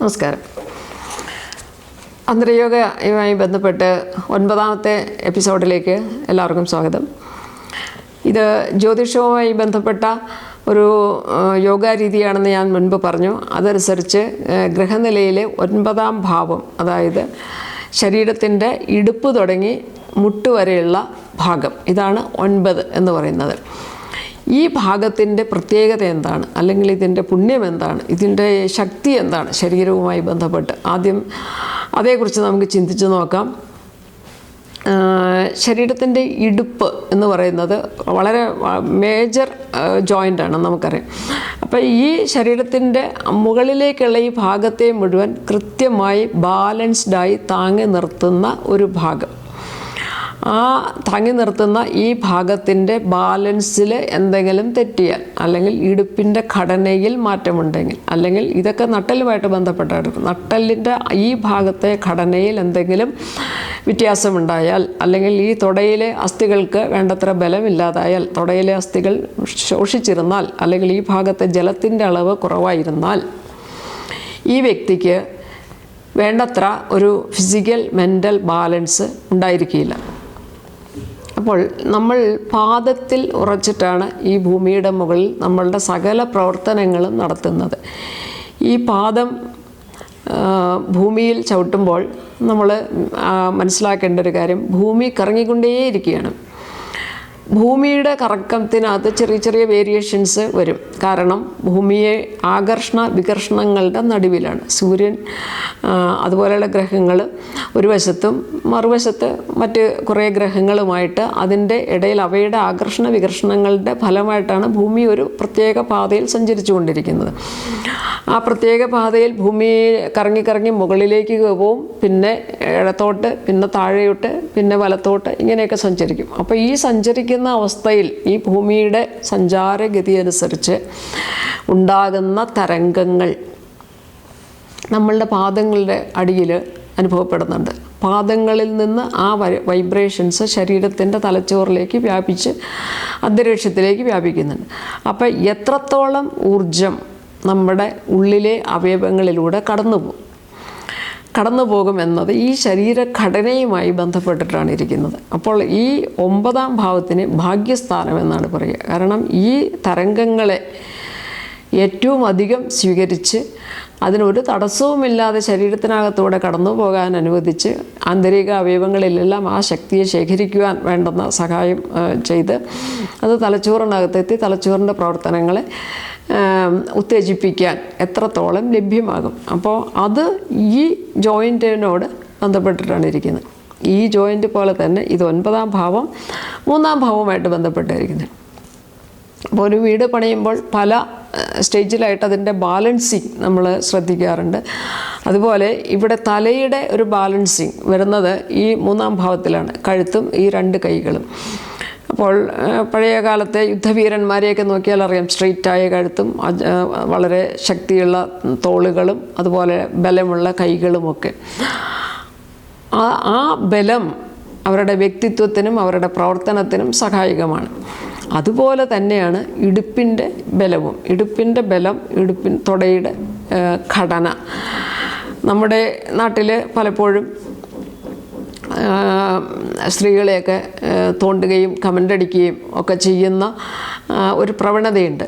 നമസ്കാരം. അന്തരയോഗയുമായി ബന്ധപ്പെട്ട് ഒൻപതാമത്തെ എപ്പിസോഡിലേക്ക് എല്ലാവർക്കും സ്വാഗതം. ഇത് ജ്യോതിഷവുമായി ബന്ധപ്പെട്ട ഒരു യോഗാരീതിയാണെന്ന് യോഗാ രീതിയാണെന്ന് ഞാൻ മുൻപ് പറഞ്ഞു. അതനുസരിച്ച് ഗ്രഹനിലയിലെ ഒൻപതാം ഭാവം അതായത് ശരീരത്തിന്റെ ഇടുപ്പ് തുടങ്ങി മുട്ട് വരെയുള്ള ഭാഗം ഇതാണ് ഒൻപത് എന്ന് പറയുന്നത്. ഈ ഭാഗത്തിന്റെ പ്രത്യേകത എന്താണ്? അല്ലെങ്കിൽ ഇതിന്റെ പുണ്യം എന്താണ്? ഇതിന്റെ ശക്തി എന്താണ്? ശരീരവുമായി ബന്ധപ്പെട്ട്. ആദ്യം അതേക്കുറിച്ച് നമുക്ക് ചിന്തിച്ച് നോക്കാം. ശരീരത്തിന്റെ ഇടുപ്പ് എന്ന് പറയുന്നത് വളരെ മേജർ ജോയിന്റാണ് നമുക്കറിയാം. അപ്പോൾ ഈ ശരീരത്തിന്റെ മുകളിലേക്കുള്ള ഈ ഭാഗത്തെ മുഴുവൻ കൃത്യമായി ബാലൻസ്ഡായി താങ്ങി നിർത്തുന്ന ഒരു ഭാഗം. ആ തങ്ങി നിർത്തുന്ന ഈ ഭാഗത്തിന്റെ ബാലൻസിൽ എന്തെങ്കിലും തെറ്റിയാൽ അല്ലെങ്കിൽ ഇടുപ്പിന്റെ ഘടനയിൽ മാറ്റമുണ്ടെങ്കിൽ അല്ലെങ്കിൽ ഇതൊക്കെ നട്ടലുമായിട്ട് ബന്ധപ്പെട്ടാണ് നട്ടലിന്റെ ഈ ഭാഗത്തെ ഘടനയിൽ എന്തെങ്കിലും വ്യത്യാസമുണ്ടായാൽ അല്ലെങ്കിൽ ഈ തുടയിലെ അസ്ഥികൾക്ക് വേണ്ടത്ര ബലമില്ലാതായാൽ തുടയിലെ അസ്ഥികൾ ശോഷിച്ചിരുന്നാൽ അല്ലെങ്കിൽ ഈ ഭാഗത്തെ ജലത്തിന്റെ അളവ് കുറവായിരുന്നാൽ ഈ വ്യക്തിക്ക് വേണ്ടത്ര ഒരു ഫിസിക്കൽ മെന്റൽ ബാലൻസ് ഉണ്ടായിരിക്കില്ല. അപ്പോൾ നമ്മൾ പാദത്തിൽ ഉറച്ചിട്ടാണ് ഈ ഭൂമിയുടെ മുകളിൽ നമ്മളുടെ സകല പ്രവർത്തനങ്ങളും നടത്തുന്നത്. ഈ പാദം ഭൂമിയിൽ ചവിട്ടുമ്പോൾ നമ്മൾ മനസ്സിലാക്കേണ്ട ഒരു കാര്യം ഭൂമി കറങ്ങിക്കൊണ്ടേയിരിക്കുകയാണ്. ഭൂമിയുടെ കറക്കത്തിനകത്ത് ചെറിയ ചെറിയ വേരിയേഷൻസ് വരും. കാരണം ഭൂമിയെ ആകർഷണ വികർഷണങ്ങളുടെ നടുവിലാണ്. സൂര്യൻ അതുപോലെയുള്ള ഗ്രഹങ്ങൾ ഒരു വശത്തും മറുവശത്ത് മറ്റ് കുറേ ഗ്രഹങ്ങളുമായിട്ട് അതിന്റെ ഇടയിൽ അവയുടെ ആകർഷണ വികർഷണങ്ങളുടെ ഫലമായിട്ടാണ് ഭൂമി ഒരു പ്രത്യേക പാതയിൽ സഞ്ചരിച്ചു കൊണ്ടിരിക്കുന്നത് ആ പ്രത്യേക പാതയിൽ ഭൂമി കറങ്ങി കറങ്ങി മുകളിലേക്ക് പോവും. പിന്നെ ഇടത്തോട്ട് പിന്നെ താഴെയോട്ട് പിന്നെ വലത്തോട്ട് ഇങ്ങനെയൊക്കെ സഞ്ചരിക്കും. അപ്പോൾ ഈ സഞ്ചരിക്കുന്ന അവസ്ഥയിൽ ഈ ഭൂമിയുടെ സഞ്ചാരഗതി അനുസരിച്ച് ഉണ്ടാകുന്ന തരംഗങ്ങൾ നമ്മളുടെ പാദങ്ങളുടെ അടിയിൽ അനുഭവപ്പെടുന്നുണ്ട്. പാദങ്ങളിൽ നിന്ന് ആ വൈബ്രേഷൻസ് ശരീരത്തിന്റെ തലച്ചോറിലേക്ക് വ്യാപിച്ച് അന്തരീക്ഷത്തിലേക്ക് വ്യാപിക്കുന്നുണ്ട്. അപ്പോൾ എത്രത്തോളം ഊർജം നമ്മുടെ ഉള്ളിലെ അവയവങ്ങളിലൂടെ കടന്നു പോകും കടന്നു പോകുമെന്നത് ഈ ശരീരഘടനയുമായി ബന്ധപ്പെട്ടിട്ടാണ് ഇരിക്കുന്നത്. അപ്പോൾ ഈ ഒമ്പതാം ഭാവത്തിന് ഭാഗ്യസ്ഥാനം എന്നാണ് പറയുക. കാരണം ഈ തരംഗങ്ങളെ ഏറ്റവും അധികം സ്വീകരിച്ച് അതിനൊരു തടസ്സവുമില്ലാതെ ശരീരത്തിനകത്തൂടെ കടന്നു പോകാൻ അനുവദിച്ച് ആന്തരിക അവയവങ്ങളിലെല്ലാം ആ ശക്തിയെ ശേഖരിക്കുവാൻ വേണ്ടുന്ന സഹായം ചെയ്ത് അത് തലച്ചോറിനകത്തെത്തി തലച്ചോറിന്റെ പ്രവർത്തനങ്ങളെ ഉത്തേജിപ്പിക്കാൻ എത്രത്തോളം ലഭ്യമാകും. അപ്പോൾ അത് ഈ ജോയിന്റിനോട് ബന്ധപ്പെട്ടിട്ടാണ് ഇരിക്കുന്നത്. ഈ ജോയിന്റ് പോലെ തന്നെ ഇത് ഒൻപതാം ഭാവം മൂന്നാം ഭാവവുമായിട്ട് ബന്ധപ്പെട്ടിരിക്കുന്നത് അപ്പോൾ ഒരു വീട് പണിയുമ്പോൾ പല സ്റ്റേജിലായിട്ട് അതിന്റെ ബാലൻസിങ് നമ്മൾ ശ്രദ്ധിക്കാറുണ്ട്. അതുപോലെ ഇവിടെ തലയുടെ ഒരു ബാലൻസിങ് വരുന്നത് ഈ മൂന്നാം ഭാവത്തിലാണ് കഴുത്തും ഈ രണ്ട് കൈകളും. അപ്പോൾ പഴയ കാലത്തെ യുദ്ധവീരന്മാരെയൊക്കെ നോക്കിയാൽ അറിയാം. സ്ട്രെയിറ്റായ കഴുത്തും വളരെ ശക്തിയുള്ള തോളുകളും അതുപോലെ ബലമുള്ള കൈകളുമൊക്കെ. ആ ബലം അവരുടെ വ്യക്തിത്വത്തിനും അവരുടെ പ്രവർത്തനത്തിനും സഹായകമാണ്. അതുപോലെ തന്നെയാണ് ഇടുപ്പിന്റെ ബലവും. ഇടുപ്പിന്റെ ബലം ഇടുപ്പിൻ തുടയുടെ ഘടന. നമ്മുടെ നാട്ടിൽ പലപ്പോഴും സ്ത്രീകളെയൊക്കെ തോണ്ടുകയും കമന്റ് അടിക്കുകയും ഒക്കെ ചെയ്യുന്ന ഒരു പ്രവണതയുണ്ട്.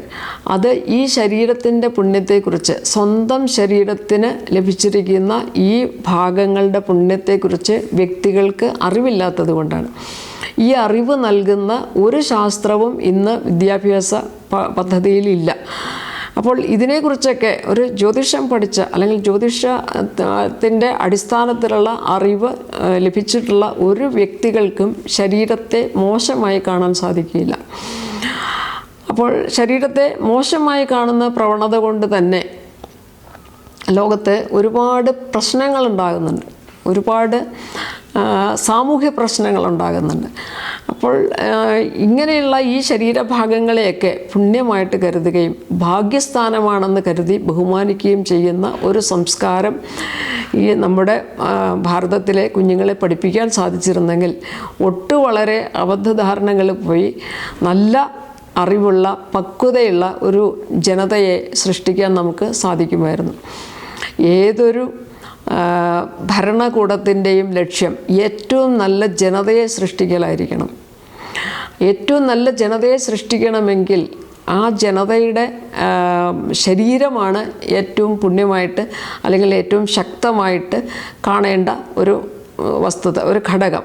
അത് ഈ ശരീരത്തിന്റെ പുണ്യത്തെക്കുറിച്ച് സ്വന്തം ശരീരത്തിന് ലഭിച്ചിരിക്കുന്ന ഈ ഭാഗങ്ങളുടെ പുണ്യത്തെക്കുറിച്ച് വ്യക്തികൾക്ക് അറിവില്ലാത്തത് കൊണ്ടാണ്. ഈ അറിവ് നൽകുന്ന ഒരു ശാസ്ത്രവും ഇന്ന് വിദ്യാഭ്യാസ പദ്ധതിയിലില്ല. അപ്പോൾ ഇതിനെക്കുറിച്ചൊക്കെ ഒരു ജ്യോതിഷം പഠിച്ച അല്ലെങ്കിൽ ജ്യോതിഷത്തിന്റെ അടിസ്ഥാനത്തിലുള്ള അറിവ് ലഭിച്ചിട്ടുള്ള ഒരു വ്യക്തികൾക്കും ശരീരത്തെ മോശമായി കാണാൻ സാധിക്കില്ല. അപ്പോൾ ശരീരത്തെ മോശമായി കാണുന്ന പ്രവണത കൊണ്ട് തന്നെ ലോകത്ത് ഒരുപാട് പ്രശ്നങ്ങൾ ഉണ്ടാകുന്നുണ്ട്. ഒരുപാട് സാമൂഹ്യ പ്രശ്നങ്ങൾ ഉണ്ടാകുന്നുണ്ട്. അപ്പോൾ ഇങ്ങനെയുള്ള ഈ ശരീരഭാഗങ്ങളെയൊക്കെ പുണ്യമായിട്ട് കരുതുകയും ഭാഗ്യസ്ഥാനമാണെന്ന് കരുതി ബഹുമാനിക്കുകയും ചെയ്യുന്ന ഒരു സംസ്കാരം ഈ നമ്മുടെ ഭാരതത്തിലെ കുഞ്ഞുങ്ങളെ പഠിപ്പിക്കാൻ സാധിച്ചിരുന്നെങ്കിൽ ഒട്ടു വളരെ അബദ്ധധാരണകൾ പോയി നല്ല അറിവുള്ള പക്വതയുള്ള ഒരു ജനതയെ സൃഷ്ടിക്കാൻ നമുക്ക് സാധിക്കുമായിരുന്നു. ഏതൊരു ഭരണകൂടത്തിന്റെയും ലക്ഷ്യം ഏറ്റവും നല്ല ജനതയെ സൃഷ്ടിക്കലായിരിക്കണം. ഏറ്റവും നല്ല ജനതയെ സൃഷ്ടിക്കണമെങ്കിൽ ആ ജനതയുടെ ശരീരമാണ് ഏറ്റവും പുണ്യമായിട്ട് അല്ലെങ്കിൽ ഏറ്റവും ശക്തമായിട്ട് കാണേണ്ട ഒരു വസ്തുത ഒരു ഘടകം.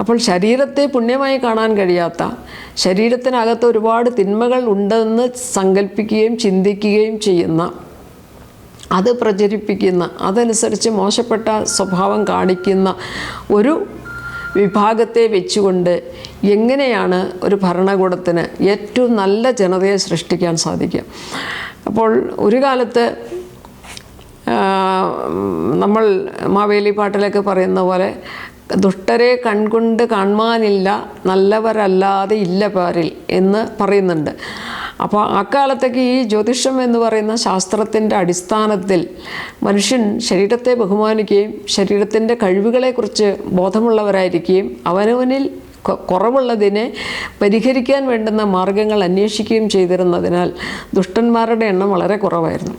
അപ്പോൾ ശരീരത്തെ പുണ്യമായി കാണാൻ കഴിയാത്ത ശരീരത്തിനകത്ത് ഒരുപാട് തിന്മകൾ ഉണ്ടെന്ന് സങ്കല്പിക്കുകയും ചിന്തിക്കുകയും ചെയ്യുന്ന അത് പ്രചരിപ്പിക്കുന്ന അതനുസരിച്ച് മോശപ്പെട്ട സ്വഭാവം കാണിക്കുന്ന ഒരു വിഭാഗത്തെ വെച്ചുകൊണ്ട് എങ്ങനെയാണ് ഒരു ഭരണകൂടത്തിന് ഏറ്റവും നല്ല ജനതയെ സൃഷ്ടിക്കാൻ സാധിക്കുക? അപ്പോൾ ഒരു കാലത്ത് നമ്മൾ മാവേലി പാട്ടിലൊക്കെ പറയുന്ന പോലെ ദുഷ്ടരെ കൺകൊണ്ട് കാണുവാനില്ല നല്ലവരല്ലാതെ ഇല്ല പാരിൽ എന്ന് പറയുന്നുണ്ട്. അപ്പോൾ ആ അക്കാലത്തേക്ക് ഈ ജ്യോതിഷം എന്ന് പറയുന്ന ശാസ്ത്രത്തിന്റെ അടിസ്ഥാനത്തിൽ മനുഷ്യൻ ശരീരത്തെ ബഹുമാനിക്കുകയും ശരീരത്തിന്റെ കഴിവുകളെക്കുറിച്ച് ബോധമുള്ളവരായിരിക്കുകയും അവനവനിൽ കുറവുള്ളതിനെ പരിഹരിക്കാൻ വേണ്ടുന്ന മാർഗങ്ങൾ അന്വേഷിക്കുകയും ചെയ്തിരുന്നതിനാൽ ദുഷ്ടന്മാരുടെ എണ്ണം വളരെ കുറവായിരുന്നു.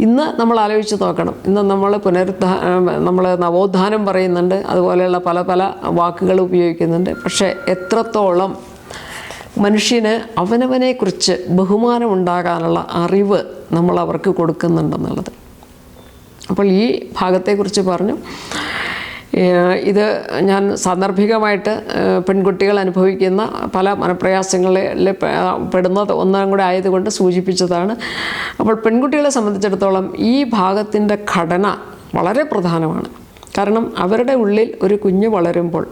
ഇന്ന് നമ്മൾ ആലോചിച്ച് നോക്കണം. ഇന്ന് നമ്മൾ പുനരുദ്ധാ നമ്മൾ നവോത്ഥാനം പറയുന്നുണ്ട്. അതുപോലെയുള്ള പല പല വാക്കുകൾ ഉപയോഗിക്കുന്നുണ്ട്. പക്ഷേ എത്രത്തോളം മനുഷ്യന് അവനവനെക്കുറിച്ച് ബഹുമാനമുണ്ടാകാനുള്ള അറിവ് നമ്മൾ അവർക്ക് കൊടുക്കുന്നുണ്ടെന്നുള്ളത്. അപ്പോൾ ഈ ഭാഗത്തെക്കുറിച്ച് പറഞ്ഞു ഇത് ഞാൻ സാന്ദർഭികമായിട്ട് പെൺകുട്ടികൾ അനുഭവിക്കുന്ന പല മനപ്രയാസങ്ങളിൽ പെടുന്ന ഒന്നാം കൂടെ ആയതുകൊണ്ട് സൂചിപ്പിച്ചതാണ്. അപ്പോൾ പെൺകുട്ടികളെ സംബന്ധിച്ചിടത്തോളം ഈ ഭാഗത്തിന്റെ ഘടന വളരെ പ്രധാനമാണ്. കാരണം അവരുടെ ഉള്ളിൽ ഒരു കുഞ്ഞ് വളരുമ്പോൾ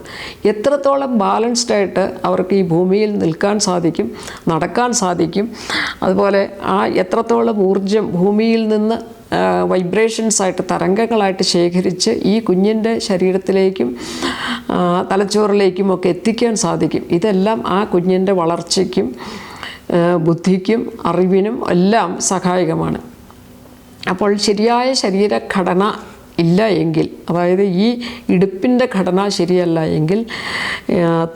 എത്രത്തോളം ബാലൻസ്ഡ് ആയിട്ട് അവർക്ക് ഈ ഭൂമിയിൽ നിൽക്കാൻ സാധിക്കും നടക്കാൻ സാധിക്കും അതുപോലെ ആ എത്രത്തോളം ഊർജം ഭൂമിയിൽ നിന്ന് വൈബ്രേഷൻസായിട്ട് തരംഗങ്ങളായിട്ട് ശേഖരിച്ച് ഈ കുഞ്ഞിന്റെ ശരീരത്തിലേക്കും തലച്ചോറിലേക്കും ഒക്കെ എത്തിക്കാൻ സാധിക്കും. ഇതെല്ലാം ആ കുഞ്ഞിന്റെ വളർച്ചയ്ക്കും ബുദ്ധിക്കും അറിവിനും എല്ലാം സഹായകമാണ്. അപ്പോൾ ശരിയായ ശരീരഘടന ഇല്ല എങ്കിൽ അതായത് ഈ ഇടുപ്പിന്റെ ഘടന ശരിയല്ല എങ്കിൽ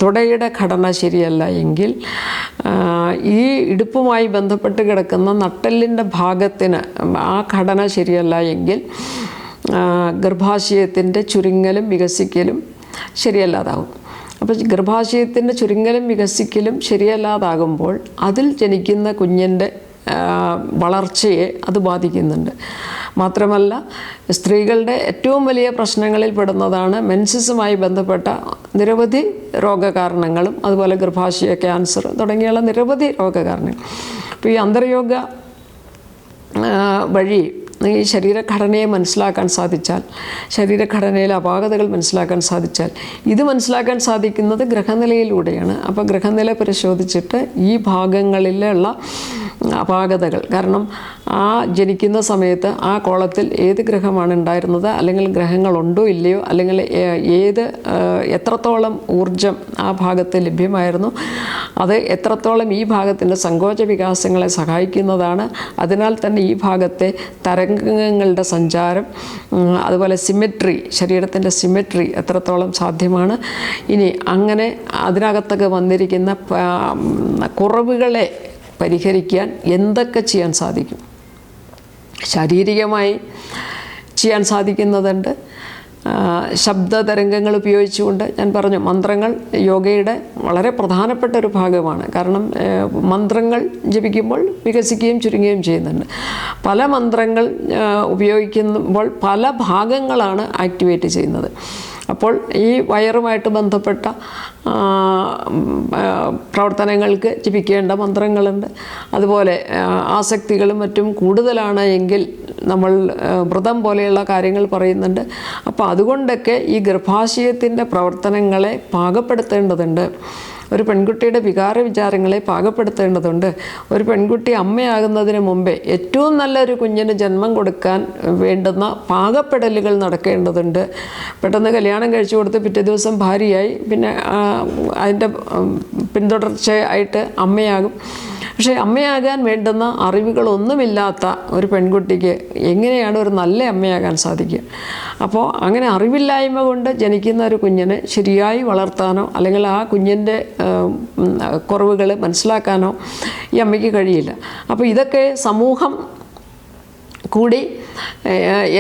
തുടയുടെ ഘടന ശരിയല്ല എങ്കിൽ ഈ ഇടുപ്പുമായി ബന്ധപ്പെട്ട് കിടക്കുന്ന നട്ടെല്ലിന്റെ ഭാഗത്തിന് ആ ഘടന ശരിയല്ല എങ്കിൽ ഗർഭാശയത്തിന്റെ ചുരുങ്ങലും വികസിക്കലും ശരിയല്ലാതാകും. അപ്പോൾ ഗർഭാശയത്തിന്റെ ചുരുങ്ങലും വികസിക്കലും ശരിയല്ലാതാകുമ്പോൾ അതിൽ ജനിക്കുന്ന കുഞ്ഞിന്റെ വളർച്ചയെ അത് ബാധിക്കുന്നുണ്ട്. മാത്രമല്ല സ്ത്രീകളുടെ ഏറ്റവും വലിയ പ്രശ്നങ്ങളിൽ പെടുന്നതാണ് മെൻസിസുമായി ബന്ധപ്പെട്ട നിരവധി രോഗകാരണങ്ങളും അതുപോലെ ഗർഭാശയ ക്യാൻസർ തുടങ്ങിയുള്ള നിരവധി രോഗകാരണങ്ങൾ. അപ്പോൾ ഈ അന്തർയോഗ വഴി ഈ ശരീരഘടനയെ മനസ്സിലാക്കാൻ സാധിച്ചാൽ ശരീരഘടനയിലെ അപാകതകൾ മനസ്സിലാക്കാൻ സാധിച്ചാൽ ഇത് മനസ്സിലാക്കാൻ സാധിക്കുന്നത് ഗ്രഹനിലയിലൂടെയാണ്. അപ്പോൾ ഗ്രഹനില പരിശോധിച്ചിട്ട് ഈ ഭാഗങ്ങളിലുള്ള അപാകതകൾ. കാരണം ആ ജനിക്കുന്ന സമയത്ത് ആ കോളത്തിൽ ഏത് ഗ്രഹമാണ് ഉണ്ടായിരുന്നത്? അല്ലെങ്കിൽ ഗ്രഹങ്ങളുണ്ടോ ഇല്ലയോ? അല്ലെങ്കിൽ ഏത് എത്രത്തോളം ഊർജം ആ ഭാഗത്ത് ലഭ്യമായിരുന്നു? അത് എത്രത്തോളം ഈ ഭാഗത്തിന്റെ സങ്കോച വികാസങ്ങളെ സഹായിക്കുന്നതാണ്? അതിനാൽ തന്നെ ഈ ഭാഗത്തെ തരംഗങ്ങളുടെ സഞ്ചാരം അതുപോലെ സിമെട്രി ശരീരത്തിന്റെ സിമെട്രി എത്രത്തോളം സാധ്യമാണ്? ഇനി അങ്ങനെ അതിനകത്തൊക്കെ വന്നിരിക്കുന്ന കുറവുകളെ പരിഹരിക്കാൻ എന്തൊക്കെ ചെയ്യാൻ സാധിക്കും? ശാരീരികമായി ചെയ്യാൻ സാധിക്കുന്നതുണ്ട്. ശബ്ദ തരംഗങ്ങൾ ഉപയോഗിച്ചുകൊണ്ട് ഞാൻ പറഞ്ഞു മന്ത്രങ്ങൾ യോഗയുടെ വളരെ പ്രധാനപ്പെട്ട ഒരു ഭാഗമാണ്. കാരണം മന്ത്രങ്ങൾ ജപിക്കുമ്പോൾ വികസിക്കുകയും ചുരുങ്ങുകയും ചെയ്യുന്നുണ്ട്. പല മന്ത്രങ്ങൾ ഉപയോഗിക്കുമ്പോൾ പല ഭാഗങ്ങളാണ് ആക്ടിവേറ്റ് ചെയ്യുന്നത്. അപ്പോൾ ഈ വയറുമായിട്ട് ബന്ധപ്പെട്ട പ്രവർത്തനങ്ങൾക്ക് ജപിക്കേണ്ട മന്ത്രങ്ങളുണ്ട്. അതുപോലെ ആസക്തികളും മറ്റും കൂടുതലാണ് എങ്കിൽ നമ്മൾ വ്രതം പോലെയുള്ള കാര്യങ്ങൾ പറയുന്നുണ്ട്. അപ്പോൾ അതുകൊണ്ടൊക്കെ ഈ ഗർഭാശയത്തിന്റെ പ്രവർത്തനങ്ങളെ പാകപ്പെടുത്തേണ്ടതുണ്ട്. ഒരു പെൺകുട്ടിയുടെ വികാര വിചാരങ്ങളെ പാകപ്പെടുത്തേണ്ടതുണ്ട്. ഒരു പെൺകുട്ടി അമ്മയാകുന്നതിന് മുമ്പേ ഏറ്റവും നല്ലൊരു കുഞ്ഞിന് ജന്മം കൊടുക്കാൻ വേണ്ടുന്ന പാകപ്പെടലുകൾ നടക്കേണ്ടതുണ്ട്. പെട്ടെന്ന് കല്യാണം കഴിച്ചു കൊടുത്ത് പിറ്റേ ദിവസം ഭാര്യയായി. പിന്നെ അതിന്റെ പിന്തുടർച്ചയായിട്ട് അമ്മയാകും. പക്ഷേ അമ്മയാകാൻ വേണ്ടുന്ന അറിവുകളൊന്നുമില്ലാത്ത ഒരു പെൺകുട്ടിക്ക് എങ്ങനെയാണ് ഒരു നല്ല അമ്മയാകാൻ സാധിക്കുക? അപ്പോൾ അങ്ങനെ അറിവില്ലായ്മ കൊണ്ട് ജനിക്കുന്ന ഒരു കുഞ്ഞിനെ ശരിയായി വളർത്താനോ അല്ലെങ്കിൽ ആ കുഞ്ഞിന്റെ കുറവുകൾ മനസ്സിലാക്കാനോ ഈ അമ്മയ്ക്ക് കഴിയില്ല. അപ്പോൾ ഇതൊക്കെ സമൂഹം കൂടി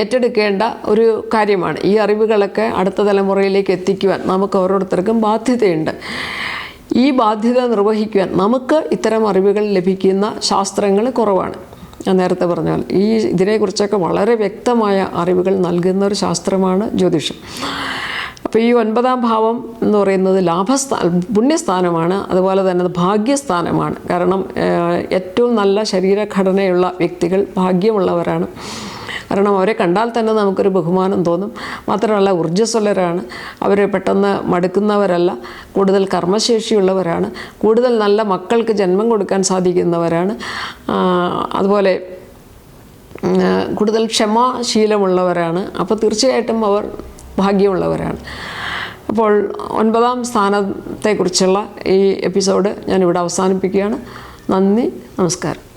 ഏറ്റെടുക്കേണ്ട ഒരു കാര്യമാണ്. ഈ അറിവുകളൊക്കെ അടുത്ത തലമുറയിലേക്ക് എത്തിക്കുവാൻ നമുക്ക് ഓരോരുത്തർക്കും ബാധ്യതയുണ്ട്. ഈ ബാധ്യത നിർവഹിക്കുവാൻ നമുക്ക് ഇത്തരം അറിവുകൾ ലഭിക്കുന്ന ശാസ്ത്രങ്ങൾ കുറവാണ്. ഞാൻ നേരത്തെ പറഞ്ഞാൽ ഈ ഇതിനെക്കുറിച്ചൊക്കെ വളരെ വ്യക്തമായ അറിവുകൾ നൽകുന്ന ഒരു ശാസ്ത്രമാണ് ജ്യോതിഷം. അപ്പോൾ ഈ ഒൻപതാം ഭാവം എന്ന് പറയുന്നത് ലാഭസ്ഥാ പുണ്യസ്ഥാനമാണ്. അതുപോലെ തന്നെ ഭാഗ്യസ്ഥാനമാണ്. കാരണം ഏറ്റവും നല്ല ശരീരഘടനയുള്ള വ്യക്തികൾ ഭാഗ്യമുള്ളവരാണ്. കാരണം അവരെ കണ്ടാൽ തന്നെ നമുക്കൊരു ബഹുമാനം തോന്നും. മാത്രമല്ല ഊർജസ്വലരാണ്. അവർ പെട്ടെന്ന് മടുക്കുന്നവരല്ല. കൂടുതൽ കർമ്മശേഷിയുള്ളവരാണ്. കൂടുതൽ നല്ല മക്കൾക്ക് ജന്മം കൊടുക്കാൻ സാധിക്കുന്നവരാണ്. അതുപോലെ കൂടുതൽ ക്ഷമാശീലമുള്ളവരാണ്. അപ്പോൾ തീർച്ചയായിട്ടും അവർ ഭാഗ്യമുള്ളവരാണ്. അപ്പോൾ ഒൻപതാം സ്ഥാനത്തെക്കുറിച്ചുള്ള ഈ എപ്പിസോഡ് ഞാനിവിടെ അവസാനിപ്പിക്കുകയാണ്. നന്ദി നമസ്കാരം.